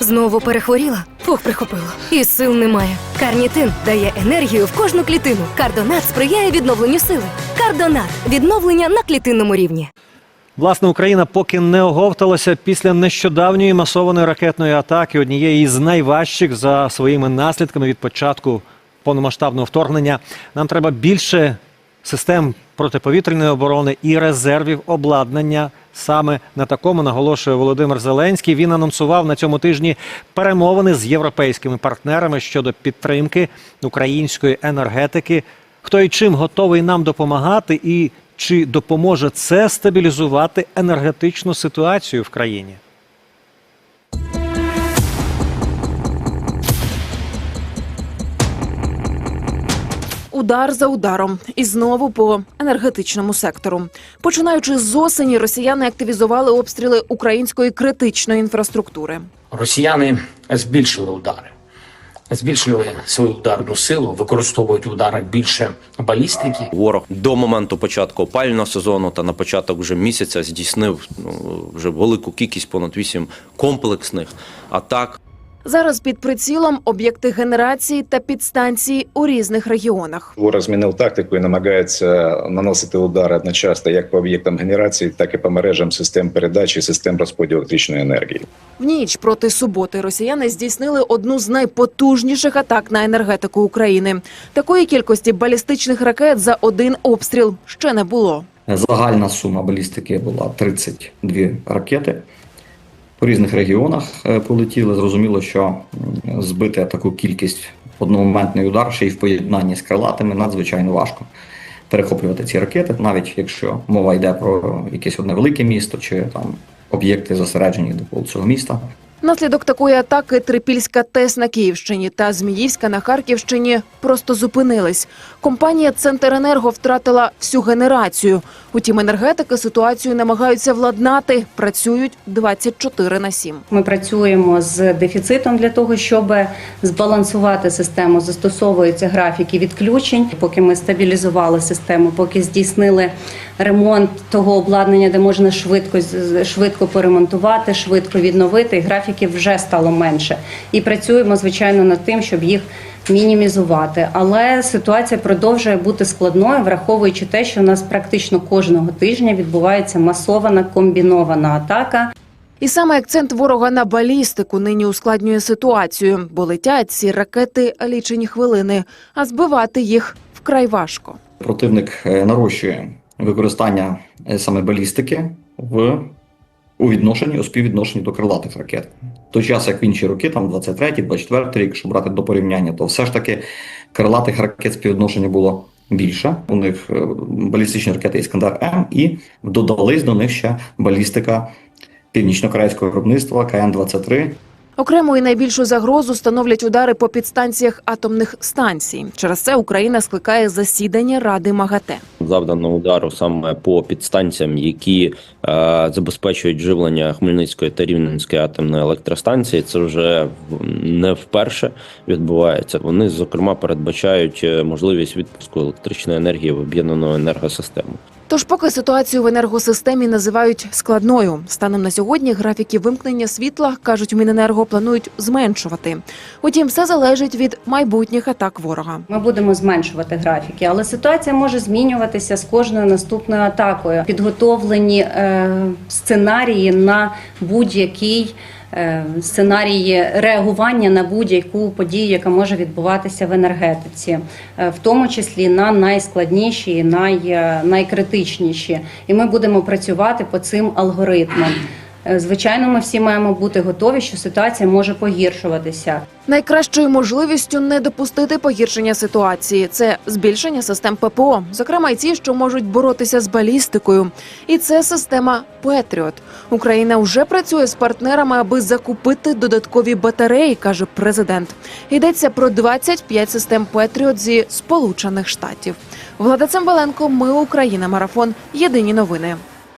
Знову перехворіла? Фух, прихопило. І сил немає. Карнітин дає енергію в кожну клітину. Кардонат сприяє відновленню сили. Кардонат відновлення на клітинному рівні. Власне, Україна поки не оговталася після нещодавньої масованої ракетної атаки, однієї із найважчих за своїми наслідками від початку повномасштабного вторгнення. Нам треба більше систем протиповітряної оборони і резервів обладнання. Саме на такому наголошує Володимир Зеленський. Він анонсував на цьому тижні перемовини з європейськими партнерами щодо підтримки української енергетики. Хто і чим готовий нам допомагати, і чи допоможе це стабілізувати енергетичну ситуацію в країні? Удар за ударом і знову по енергетичному сектору. Починаючи з осені, росіяни активізували обстріли української критичної інфраструктури. Росіяни збільшили удари, збільшили свою ударну силу, використовують в ударах більше балістики. Ворог до моменту початку опалювального сезону та на початок вже місяця здійснив ну, вже велику кількість понад вісім комплексних атак. Зараз під прицілом об'єкти генерації та підстанції у різних регіонах. Ворог змінив тактику і намагається наносити удари одночасно як по об'єктам генерації, так і по мережам систем передачі систем розподілу електричної енергії. В ніч проти суботи росіяни здійснили одну з найпотужніших атак на енергетику України. Такої кількості балістичних ракет за один обстріл ще не було. Загальна сума балістики була 32 ракети. По різних регіонах е, полетіли. Зрозуміло, що збити таку кількість одномоментний удар ще й в поєднанні з крилатими надзвичайно важко. Перехоплювати ці ракети, навіть якщо мова йде про якесь одне велике місто чи там об'єкти зосереджені довкола цього міста. Внаслідок такої атаки Трипільська ТЕС на Київщині та Зміївська на Харківщині просто зупинились. Компанія Центренерго втратила всю генерацію. Утім, енергетики ситуацію намагаються владнати. Працюють 24 на 7. Ми працюємо з дефіцитом для того, щоб збалансувати систему. Застосовуються графіки відключень. Поки ми стабілізували систему, поки здійснили ремонт того обладнання, де можна швидко швидко поремонтувати, швидко відновити. і Графіків вже стало менше. І працюємо звичайно над тим, щоб їх мінімізувати. Але ситуація продовжує бути складною, враховуючи те, що у нас практично кожного тижня відбувається масована комбінована атака. І саме акцент ворога на балістику нині ускладнює ситуацію, бо летять ці ракети лічені хвилини, а збивати їх вкрай важко. Противник е, нарощує використання е, саме балістики в у відношенні у співвідношенні до крилатих ракет. В той час, як в інші роки, там 23-й, 24-й рік, якщо брати до порівняння, то все ж таки крилатих ракет співвідношення було більше. У них е, балістичні ракети Іскандер М і додались до них ще балістика північно-корейського виробництва КН-23 Окрему і найбільшу загрозу становлять удари по підстанціях атомних станцій. Через це Україна скликає засідання Ради МАГАТЕ. Завдано удару саме по підстанціям, які е, забезпечують живлення Хмельницької та Рівненської атомної електростанції. Це вже не вперше відбувається. Вони зокрема передбачають е, можливість відпуску електричної енергії в об'єднану енергосистему. Тож, поки ситуацію в енергосистемі називають складною, станом на сьогодні графіки вимкнення світла кажуть Міненерго планують зменшувати. Утім, все залежить від майбутніх атак ворога. Ми будемо зменшувати графіки, але ситуація може змінюватися з кожною наступною атакою. Підготовлені е, сценарії на будь-який сценарії реагування на будь-яку подію, яка може відбуватися в енергетиці, е, в тому числі на найскладніші, най, е, найкритичніші. І ми будемо працювати по цим алгоритмам. Е, Звичайно, ми всі маємо бути готові, що ситуація може погіршуватися. Найкращою можливістю не допустити погіршення ситуації це збільшення систем ППО, зокрема й ті, що можуть боротися з балістикою. І це система Петріот. Україна вже працює з партнерами, аби закупити додаткові батареї, каже президент. Йдеться про 25 систем Петріот зі Сполучених Штатів. Влада Цимбаленко, Ми Україна. Марафон. Єдині новини.